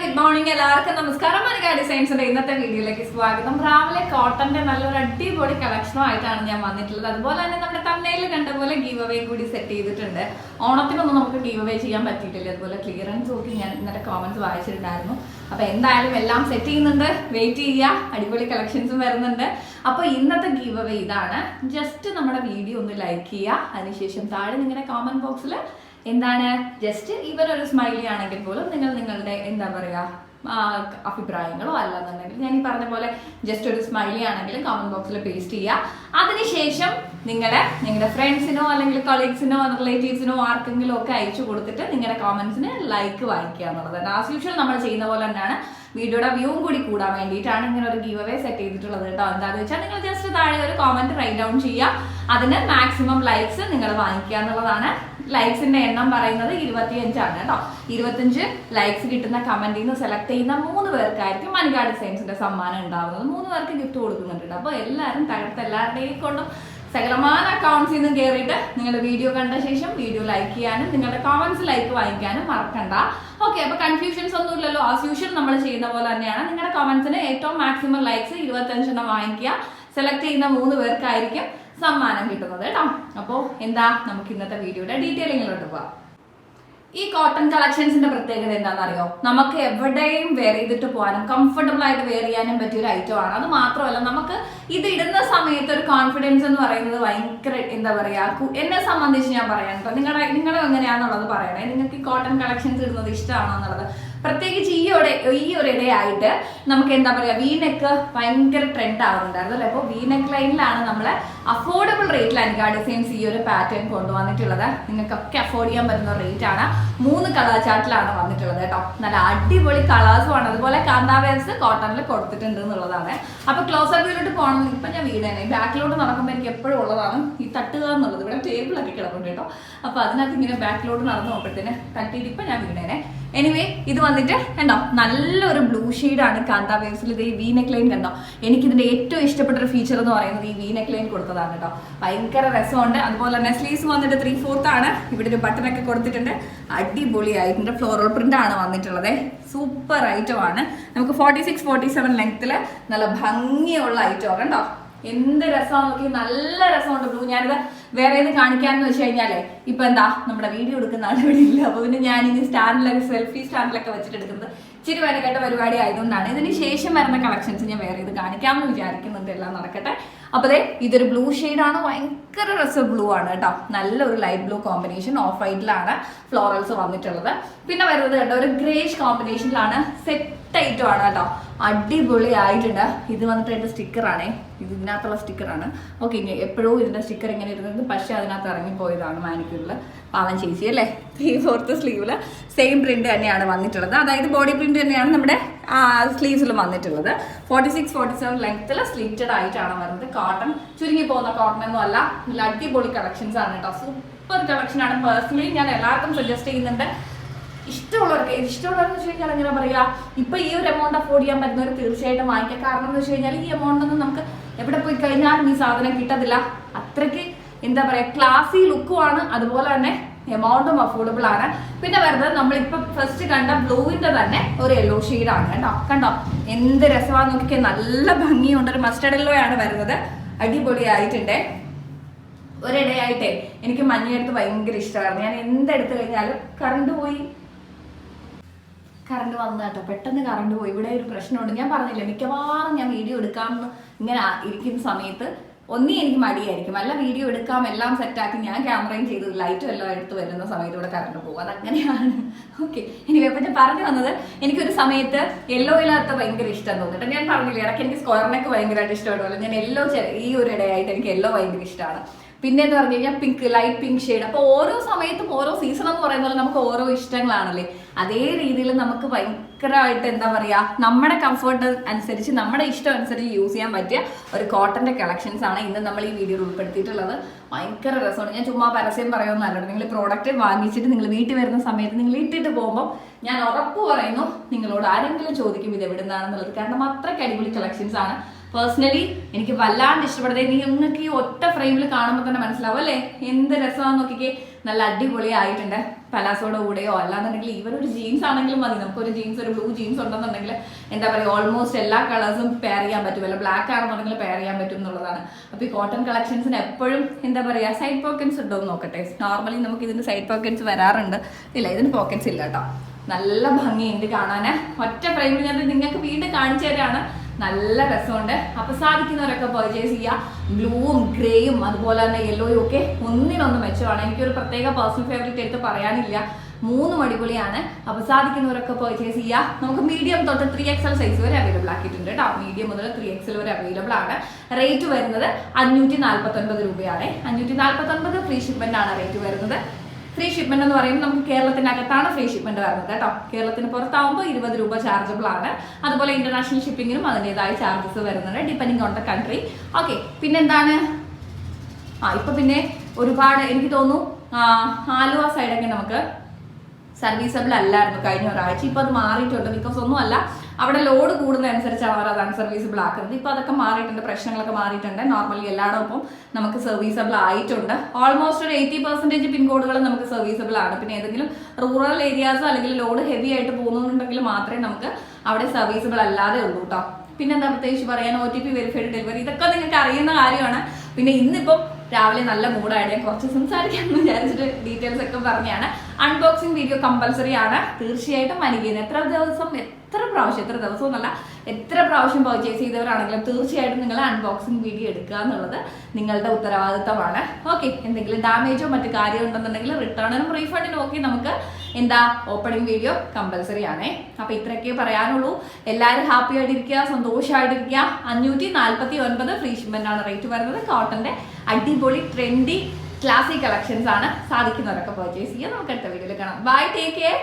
Good morning എല്ലാവർക്കും നമസ്കാരം. മനിക ഡിസൈൻസിന്റെ ഇന്നത്തെ വീഡിയോയിലേക്ക് സ്വാഗതം. രാവിലെ കോട്ടന്റെ നല്ലൊരു അടിപൊളി കളക്ഷനുമായിട്ടാണ് ഞാൻ വന്നിട്ടുള്ളത്. അതുപോലെ തന്നെ നമ്മുടെ തമ്മയിൽ കണ്ട പോലെ ഗീവ് അവേ കൂടി സെറ്റ് ചെയ്തിട്ടുണ്ട്. ഓണത്തിനൊന്നും നമുക്ക് ഗീവ് അവേ ചെയ്യാൻ പറ്റിയിട്ടില്ല. അതുപോലെ ക്ലിയറൻസ് നോക്കി ഞാൻ ഇന്നത്തെ കോമൻസ് വായിച്ചിട്ടുണ്ടായിരുന്നു. അപ്പൊ എന്തായാലും എല്ലാം സെറ്റ് ചെയ്യുന്നുണ്ട്. വെയിറ്റ് ചെയ്യുക. അടിപൊളി കളക്ഷൻസും വരുന്നുണ്ട്. അപ്പൊ ഇന്നത്തെ ഗീവ് അവേ ഇതാണ്. ജസ്റ്റ് നമ്മുടെ വീഡിയോ ഒന്ന് ലൈക്ക് ചെയ്യുക. അതിനുശേഷം താഴെ നിങ്ങളുടെ കോമന്റ് ബോക്സിൽ എന്താണ്? ജസ്റ്റ് ഇവർ ഒരു സ്മൈലി ആണെങ്കിൽ പോലും നിങ്ങൾ നിങ്ങളുടെ എന്താ പറയുക അഭിപ്രായങ്ങളോ അല്ല എന്നുണ്ടെങ്കിൽ ഞാൻ ഈ പറഞ്ഞ പോലെ ജസ്റ്റ് ഒരു സ്മൈലി ആണെങ്കിലും കമന്റ് ബോക്സിൽ പേസ്റ്റ് ചെയ്യുക. അതിനുശേഷം നിങ്ങളുടെ നിങ്ങളുടെ ഫ്രണ്ട്സിനോ അല്ലെങ്കിൽ കൊളീഗ്സിനോ റിലേറ്റീവ്സിനോ ആർക്കെങ്കിലും ഒക്കെ അയച്ചു കൊടുത്തിട്ട് നിങ്ങളുടെ കോമന്റ്സിന് ലൈക്ക് വായിക്കുക എന്നുള്ളത്. ആസ് യൂഷ്വൽ നമ്മൾ ചെയ്യുന്ന പോലെ തന്നെയാണ് വീഡിയോയുടെ വ്യൂവും കൂടി കൂടാൻ വേണ്ടിയിട്ടാണ് ഇങ്ങനെ ഒരു ഗീവ് അവേ സെറ്റ് ചെയ്തിട്ടുള്ളത് കേട്ടോ. എന്താണെന്ന് വെച്ചാൽ നിങ്ങൾ ജസ്റ്റ് താഴെ ഒരു കോമന്റ് റൈറ്റ് ഡൗൺ ചെയ്യുക. അതിന് മാക്സിമം ലൈക്സ് നിങ്ങൾ വാങ്ങിക്കുക എന്നുള്ളതാണ്. ലൈക്സിന്റെ എണ്ണം പറയുന്നത് ഇരുപത്തിയഞ്ചാണ് കേട്ടോ. ഇരുപത്തിയഞ്ച് ലൈക്സ് കിട്ടുന്ന കമന്റിൽ നിന്ന് സെലക്ട് ചെയ്യുന്ന മൂന്ന് പേർക്കായിരിക്കും മനിക ഡിസൈൻസിന്റെ സമ്മാനം ഉണ്ടാവുന്നത്. മൂന്ന് പേർക്ക് ഗിഫ്റ്റ് കൊടുക്കുന്നുണ്ട്. അപ്പോൾ എല്ലാവരും തകർത്ത് എല്ലാവരുടെയും കൊണ്ടും സകലമാന അക്കൗണ്ട്സിൽ നിന്നും കയറിയിട്ട് നിങ്ങളുടെ വീഡിയോ കണ്ട ശേഷം വീഡിയോ ലൈക്ക് ചെയ്യാനും നിങ്ങളുടെ കോമന്റ്സ് ലൈക്ക് വാങ്ങിക്കാനും മറക്കണ്ട. ഓക്കെ അപ്പൊ കൺഫ്യൂഷൻസ് ഒന്നും ഇല്ലല്ലോ ആസ് യൂഷ്വൽ നമ്മൾ ചെയ്യുന്ന പോലെ തന്നെയാണ്. നിങ്ങളുടെ കമന്റ്സിന് ഏറ്റവും മാക്സിമം ലൈക്സ് ഇരുപത്തഞ്ചെണ്ണം വാങ്ങിക്കുക. സെലക്ട് ചെയ്യുന്ന മൂന്ന് പേർക്കായിരിക്കും സമ്മാനം കിട്ടുന്നത് കേട്ടോ. അപ്പോൾ എന്താ നമുക്ക് ഇന്നത്തെ വീഡിയോയുടെ ഡീറ്റെയിലിങ്ങിലോട്ട് പോവാം. ഈ കോട്ടൺ കളക്ഷൻസിന്റെ പ്രത്യേകത എന്താണെന്നറിയോ? നമുക്ക് എവിടെയും വെയർ ചെയ്തിട്ട് പോകാനും കംഫർട്ടബിൾ ആയിട്ട് വെയർ ചെയ്യാനും പറ്റിയ ഒരു ഐറ്റം ആണ്. അത് മാത്രമല്ല നമുക്ക് ഇത് ഇടുന്ന സമയത്ത് ഒരു കോൺഫിഡൻസ് എന്ന് പറയുന്നത് ഭയങ്കര എന്താ പറയാ എന്നെ സംബന്ധിച്ച് ഞാൻ പറയാം കേട്ടോ. നിങ്ങളുടെ എങ്ങനെയാണെന്നുള്ളത് പറയണേ. നിങ്ങൾക്ക് ഈ കോട്ടൺ കളക്ഷൻസ് ഇടുന്നത് ഇഷ്ടമാണോ എന്നുള്ളത്. പ്രത്യേകിച്ച് ഈ ഒരു ഈ ഒരു ഇടയായിട്ട് നമുക്ക് എന്താ പറയുക വീനെക്ക് ഭയങ്കര ട്രെൻഡ് ആവുന്നുണ്ടായിരുന്നു അല്ലേ? അപ്പോൾ വീനെക്ക് ലൈനിലാണ് നമ്മൾ അഫോർഡബിൾ റേറ്റിൽ അനിക ഡിസൈൻസ് ഈ ഒരു പാറ്റേൺ കൊണ്ടുവന്നിട്ടുള്ളത്. നിങ്ങൾക്കൊക്കെ അഫോർഡ് ചെയ്യാൻ പറ്റുന്ന റേറ്റ് ആണ്. മൂന്ന് കളർ ചാർട്ടിലാണ് വന്നിട്ടുള്ളത് കേട്ടോ. നല്ല അടിപൊളി കളേഴ്സും ആണ്. അതുപോലെ കാന്താവേഴ്സ് കോട്ടണിൽ കൊടുത്തിട്ടുണ്ട് എന്നുള്ളതാണ്. അപ്പോൾ ക്ലോസ് അപ്പിലോട്ട് പോകണം. ഇപ്പൊ ഞാൻ വീട് തന്നെ. ബാക്കിലോട്ട് നടക്കുമ്പോൾ എനിക്ക് എപ്പോഴും ഉള്ളതാണ്. ഈ തട്ടുക എന്നുള്ളത്. ഇവിടെ ടേബിളൊക്കെ കിടക്കുന്നുണ്ട് കേട്ടോ. അപ്പോൾ അതിനകത്ത് ഇങ്ങനെ ബാക്കിലോട്ട് നടന്ന് നോക്കുമ്പോഴത്തേന് തട്ടിയിട്ട് ഇപ്പൊ ഞാൻ വീടേനെ എനിവേ ഇത് വന്നിട്ട് കണ്ടോ? നല്ലൊരു ബ്ലൂ ആണ് കാന്താ വേവ്സിൽ ഇത് ഈ വി നെക്ക് ലൈൻ കണ്ടോ? എനിക്കിതിന്റെ ഏറ്റവും ഇഷ്ടപ്പെട്ട ഒരു ഫീച്ചർ എന്ന് പറയുന്നത് ഈ വി നെക്ക് ലൈൻ കൊടുത്തതാണ് കേട്ടോ. ഭയങ്കര രസമുണ്ട്. അതുപോലെ തന്നെ സ്ലീവ്സ് വന്നിട്ട് ത്രീ ഫോർത്ത് ആണ്. ഇവിടെ ഒരു ബട്ടൺ ഒക്കെ കൊടുത്തിട്ടുണ്ട്. അടിപൊളിയായിട്ടുണ്ട് ഫ്ലോറൽ പ്രിന്റ് ആണ് വന്നിട്ടുള്ളത്. സൂപ്പർ ഐറ്റം ആണ്. നമുക്ക് ഫോർട്ടി സിക്സ് ഫോർട്ടി സെവൻ ലെങ്ത്തിൽ നല്ല ഭംഗിയുള്ള ഐറ്റം കണ്ടോ? എന്ത് രസമാണ് നോക്കി നല്ല രസമുണ്ട്. ബ്ലൂ ഞാനിത് വേറെ ഏത് കാണിക്കാന്ന് വെച്ച് കഴിഞ്ഞാൽ ഇപ്പൊ എന്താ നമ്മുടെ വീഡിയോ എടുക്കുന്ന ആൾ ഇവിടെ ഇല്ല. അപ്പൊ പിന്നെ ഞാൻ ഇനി സ്റ്റാൻഡിലൊക്കെ സെൽഫി സ്റ്റാൻഡിലൊക്കെ വെച്ചിട്ട് എടുക്കുന്നത് ഇച്ചിരി വിലക്കെട്ട പരിപാടി ആയതുകൊണ്ടാണ്. ഇതിന് ശേഷം വരുന്ന കളക്ഷൻസ് ഞാൻ വേറെ ഇത് കാണിക്കാമെന്ന് വിചാരിക്കുന്നുണ്ട്. എല്ലാം നടക്കട്ടെ. അപ്പൊ അതെ ഇതൊരു ബ്ലൂ ആണ്. ഭയങ്കര രസം ബ്ലൂ ആണ് കേട്ടോ. നല്ലൊരു ലൈറ്റ് ബ്ലൂ കോമ്പിനേഷൻ ഓഫ് വൈറ്റിലാണ് ഫ്ലോറൽസ് വന്നിട്ടുള്ളത്. പിന്നെ വരുന്നത് കേട്ടോ ഒരു ഗ്രേഷ് കോമ്പിനേഷനിലാണ് സെറ്റ് ഐറ്റം ആണ് കേട്ടോ. അടിപൊളി ആയിട്ടുണ്ട് ഇത് വന്നിട്ട് അതിന്റെ സ്റ്റിക്കറാണേ ഇത് ഇതിനകത്തുള്ള സ്റ്റിക്കറാണ് ഓക്കെ ഇനി എപ്പോഴും ഇതിന്റെ സ്റ്റിക്കർ ഇങ്ങനെ ഇരുന്നത് പക്ഷേ അതിനകത്ത് ഇറങ്ങിപ്പോയതാണ് മാനിക്യൂറിൽ പാവൻ ചേച്ചി അല്ലേ? ഈ ഫോർത്ത് സ്ലീവിൽ സെയിം പ്രിന്റ് തന്നെയാണ് വന്നിട്ടുള്ളത്. അതായത് ബോഡി പ്രിന്റ് തന്നെയാണ് നമ്മുടെ സ്ലീവ്സിൽ വന്നിട്ടുള്ളത്. ഫോർട്ടി സിക്സ് ഫോർട്ടി സെവൻ ലെങ്ത്തിൽ സ്ലീറ്റഡ് ആയിട്ടാണ് വരുന്നത്. കോട്ടൺ ചുരുങ്ങി പോകുന്ന കോട്ടൺ ഒന്നും അല്ല. നല്ല അടിപൊളി കളക്ഷൻസ് ആണ് കേട്ടോ സൂപ്പർ കളക്ഷൻ ആണ്. പേഴ്സണലി ഞാൻ എല്ലാവർക്കും സജസ്റ്റ് ചെയ്യുന്നുണ്ട്. ഇഷ്ടമുള്ളവർക്ക് ഇഷ്ടമുള്ളവർക്ക് വെച്ച് കഴിഞ്ഞാൽ എങ്ങനെ പറയാ? ഇപ്പൊ ഈ ഒരു എമൗണ്ട് അഫോർഡ് ചെയ്യാൻ പറ്റുന്നവർ തീർച്ചയായിട്ടും വാങ്ങിക്കാം. കാരണം എന്ന് വെച്ച് കഴിഞ്ഞാൽ ഈ എമൗണ്ട് ഒന്നും നമുക്ക് എവിടെ പോയി കഴിഞ്ഞാലും ഈ സാധനം കിട്ടത്തില്ല. അത്രയ്ക്ക് എന്താ പറയാ ക്ലാസി ലുക്കുമാണ് അതുപോലെ തന്നെ എമൗണ്ടും അഫോർഡബിൾ ആണ്. പിന്നെ വരുന്നത് നമ്മളിപ്പോ ഫസ്റ്റ് കണ്ട ബ്ലൂവിന്റെ തന്നെ ഒരു യെല്ലോ ആണ് കേട്ടോ. കണ്ടോ? എന്ത് രസമാണെന്ന് നോക്കിയാൽ നല്ല ഭംഗിയുണ്ട്. ഒരു മസ്റ്റർഡ് യെല്ലോ ആണ് വരുന്നത്. അടിപൊളിയായിട്ടുണ്ട്. ഒരിടയായിട്ടേ എനിക്ക് മഞ്ഞയെടുത്ത് ഭയങ്കര ഇഷ്ടമായിരുന്നു. ഞാൻ എന്തെടുത്ത് കഴിഞ്ഞാലും കറണ്ട് പോയി. കറണ്ട് വന്നു കേട്ടോ. പെട്ടെന്ന് കറണ്ട് പോയി. ഇവിടെ ഒരു പ്രശ്നമുണ്ട്. ഞാൻ പറഞ്ഞില്ലേ മിക്കവാറും ഞാൻ വീഡിയോ എടുക്കാമെന്ന് ഇങ്ങനെ ഇരിക്കുന്ന സമയത്ത് ഒന്നീ എനിക്ക് മടിയായിരിക്കും. അല്ല വീഡിയോ എടുക്കാം എല്ലാം സെറ്റാക്കി ഞാൻ ക്യാമറയും ചെയ്ത് ലൈറ്റും എല്ലാം എടുത്ത് വരുന്ന സമയത്ത് ഇവിടെ കറണ്ട് പോകും. അതങ്ങനെയാണ്. ഓക്കെ എനിക്ക് ഞാൻ പറഞ്ഞു വന്നത് എനിക്കൊരു സമയത്ത് യെല്ലോ ഇല്ലാത്ത ഭയങ്കര ഇഷ്ടം തോന്നിട്ട് ഞാൻ പറഞ്ഞില്ല ഇടയ്ക്ക് എനിക്ക് സ്ക്വയറിനൊക്കെ ഭയങ്കരമായിട്ട് ഇഷ്ടമാണ് ഞാൻ യെല്ലോ ഈ ഒരു ഇടയായിട്ട് എനിക്ക് യെല്ലോ ഭയങ്കര ഇഷ്ടമാണ് പിന്നെ എന്ന് പറഞ്ഞു കഴിഞ്ഞാൽ പിങ്ക് ലൈറ്റ് പിങ്ക് ഷെയ്ഡ് അപ്പോൾ ഓരോ സമയത്തും ഓരോ സീസൺ എന്ന് പറയുന്ന പോലെ നമുക്ക് ഓരോ ഇഷ്ടങ്ങളാണല്ലേ? അതേ രീതിയിൽ നമുക്ക് ഭയങ്കരമായിട്ട് എന്താ പറയാ നമ്മുടെ കംഫർട്ട് അനുസരിച്ച് നമ്മുടെ ഇഷ്ടം അനുസരിച്ച് യൂസ് ചെയ്യാൻ പറ്റിയ ഒരു കോട്ടന്റെ കളക്ഷൻസ് ആണ് ഇന്ന് നമ്മൾ ഈ വീഡിയോയിൽ ഉൾപ്പെടുത്തിയിട്ടുള്ളത്. ഭയങ്കര രസമാണ്. ഞാൻ ചുമ്മാ പരസ്യം പറയുമെന്നല്ലോ നിങ്ങൾ പ്രോഡക്റ്റ് വാങ്ങിച്ചിട്ട് നിങ്ങൾ വീട്ടിൽ വരുന്ന സമയത്ത് നിങ്ങൾ ഇട്ടിട്ട് പോകുമ്പോൾ ഞാൻ ഉറപ്പ് പറയുന്നു നിങ്ങളോട് ആരെങ്കിലും ചോദിക്കും ഇത് എവിടെ നിന്നാണെന്നുള്ളത് കാരണം അത്രയ്ക്ക് അടിപൊളി കളക്ഷൻസ് ആണ്. പേഴ്സണലി എനിക്ക് വല്ലാണ്ട് ഇഷ്ടപ്പെടുന്നത് നിങ്ങൾക്ക് ഈ ഒറ്റ ഫ്രെയിമിൽ കാണുമ്പോൾ തന്നെ മനസ്സിലാവും അല്ലേ? എന്ത് രസമാണെന്ന് നോക്കിക്കേ. നല്ല അടിപൊളി ആയിട്ടുണ്ട് പലാസോയുടെ കൂടെയോ അല്ലാന്നുണ്ടെങ്കിൽ ഇവരൊരു ജീൻസ് ആണെങ്കിലും മതി. നമുക്കൊരു ജീൻസ് ഒരു ബ്ലൂ ജീൻസ് ഉണ്ടെന്നുണ്ടെങ്കിൽ എന്താ പറയുക ഓൾമോസ്റ്റ് എല്ലാ കളേഴ്സും പെയർ ചെയ്യാൻ പറ്റും. അല്ല ബ്ലാക്ക് ആണെന്നുണ്ടെങ്കിൽ പെയർ ചെയ്യാൻ പറ്റും എന്നുള്ളതാണ്. അപ്പോൾ ഈ കോട്ടൺ കളക്ഷൻസിന് എപ്പോഴും എന്താ പറയുക സൈഡ് പോക്കറ്റ്സ് ഉണ്ടോ എന്ന് നോക്കട്ടെ. നോർമലി നമുക്ക് ഇതിന് സൈഡ് പോക്കറ്റ്സ് വരാറുണ്ട്. ഇല്ല ഇതിന് പോക്കറ്റ്സ് ഇല്ല കേട്ടോ. നല്ല ഭംഗിയുണ്ട് കാണാൻ ഒറ്റ ഫ്രെയിമിൽ ഞാൻ നിങ്ങൾക്ക് വീണ്ടും കാണിച്ചു തരാണ്. നല്ല രസമുണ്ട്. അപ്പൊ സാധിക്കുന്നവരൊക്കെ പർച്ചേസ് ചെയ്യുക. ബ്ലൂവും ഗ്രേയും അതുപോലെ തന്നെ യെല്ലോയും ഒക്കെ ഒന്നിനൊന്ന് മെച്ചമാണ്. എനിക്കൊരു പ്രത്യേക പേഴ്സണൽ ഫേവറേറ്റ് എടുത്ത് പറയാനില്ല. മൂന്നും അടിപൊളിയാണ്. അപ്പൊ സാധിക്കുന്നവരൊക്കെ പർച്ചേസ് ചെയ്യുക. നമുക്ക് മീഡിയം തൊട്ട് ത്രീ എക്സൽ സൈസ് വരെ അവൈലബിൾ ആക്കിയിട്ടുണ്ട് കേട്ടോ. മീഡിയം മുതൽ ത്രീ എക്സൽ വരെ അവൈലബിൾ ആണ്. റേറ്റ് വരുന്നത് അഞ്ഞൂറ്റി നാൽപ്പത്തി ഒൻപത് രൂപയാണ്. അഞ്ഞൂറ്റി നാൽപ്പത്തൊൻപത് ഫ്രീ ഷിപ്മെന്റ് ആണ് റേറ്റ് വരുന്നത്. ഫ്രീ ഷിപ്മെന്റ് എന്ന് പറയുമ്പോൾ നമുക്ക് കേരളത്തിനകത്താണ് ഫ്രീ ഷിപ്മെന്റ് വരുന്നത് കേട്ടോ. കേരളത്തിന് പുറത്താവുമ്പോൾ ഇരുപത് രൂപ ചാർജബിൾ ആണ്. അതുപോലെ ഇന്റർനാഷണൽ ഷിപ്പിങ്ങിനും അതിന്റെതായ ചാർജസ് വരുന്നുണ്ട് depending on the country okay പിന്നെന്താണ്? ആ ഇപ്പൊ പിന്നെ ഒരുപാട് എനിക്ക് തോന്നുന്നു ആലുവ സൈഡൊക്കെ നമുക്ക് സർവീസബിൾ അല്ലായിരുന്നു കഴിഞ്ഞ ഒരാഴ്ച. ഇപ്പം അത് മാറിയിട്ടുണ്ട്. ബിക്കോസ് ഒന്നുമല്ല അവിടെ ലോഡ് കൂടുന്നതനുസരിച്ചാണ് അവർ അത് അൺസർവീസബിൾ ആക്കുന്നത്. ഇപ്പോൾ അതൊക്കെ മാറിയിട്ടുണ്ട് പ്രശ്നങ്ങളൊക്കെ മാറിയിട്ടുണ്ട്. നോർമലി എല്ലായിടത്തും നമുക്ക് സർവീസബിൾ ആയിട്ടുണ്ട്. ഓൾമോസ്റ്റ് ഒരു എയ്റ്റി പെർസെന്റേജ് പിൻകോഡുകൾ നമുക്ക് സർവീസബിൾ ആണ്. പിന്നെ ഏതെങ്കിലും റൂറൽ ഏരിയാസോ അല്ലെങ്കിൽ ലോഡ് ഹെവി ആയിട്ട് പോകുന്നുണ്ടെങ്കിൽ മാത്രമേ നമുക്ക് അവിടെ സർവീസബിൾ അല്ലാതെ ഉള്ളൂ കേട്ടോ പിന്നെ എന്താ പ്രത്യേകിച്ച് പറയാൻ? O T P verified delivery ഇതൊക്കെ നിങ്ങൾക്ക് അറിയുന്ന കാര്യമാണ്. പിന്നെ ഇന്നിപ്പം രാവിലെ നല്ല മൂഡായിട്ട് ഞാൻ കുറച്ച് സംസാരിക്കാമെന്ന് വിചാരിച്ചിട്ട് ഡീറ്റെയിൽസ് ഒക്കെ പറഞ്ഞാണ്. അൺബോക്സിംഗ് വീഡിയോ കമ്പൽസറി ആണ്. തീർച്ചയായിട്ടും അനുകരിക്കുന്നത് എത്ര ദിവസം എത്ര പ്രാവശ്യം എത്ര ദിവസം എന്നല്ല എത്ര പ്രാവശ്യം പർച്ചേസ് ചെയ്തവരാണെങ്കിലും തീർച്ചയായിട്ടും നിങ്ങൾ അൺബോക്സിംഗ് വീഡിയോ എടുക്കുക എന്നുള്ളത് നിങ്ങളുടെ ഉത്തരവാദിത്തമാണ്. ഓക്കെ എന്തെങ്കിലും ഡാമേജോ മറ്റു കാര്യം ഉണ്ടെന്നുണ്ടെങ്കിൽ റിട്ടേണിനും റീഫണ്ടിനും ഒക്കെ നമുക്ക് എന്താ ഓപ്പണിംഗ് വീഡിയോ കമ്പൽസറി ആണേ. അപ്പൊ ഇത്രയൊക്കെ പറയാനുള്ളൂ. എല്ലാവരും ഹാപ്പി ആയിട്ടിരിക്കുക സന്തോഷമായിട്ടിരിക്കുക അഞ്ഞൂറ്റി നാൽപ്പത്തി ഒൻപത് ഫ്രീ ഷിപ്മെന്റ് ആണ് റേറ്റ് വരുന്നത്. കോട്ടന്റെ അടിപൊളി ട്രെൻഡി ക്ലാസിക് കളക്ഷൻസ് ആണ് സാധിക്കുന്നവരൊക്കെ പർച്ചേസ് ചെയ്യുക. നമുക്ക് അടുത്ത വീഡിയോയിൽ കാണാം. Bye take care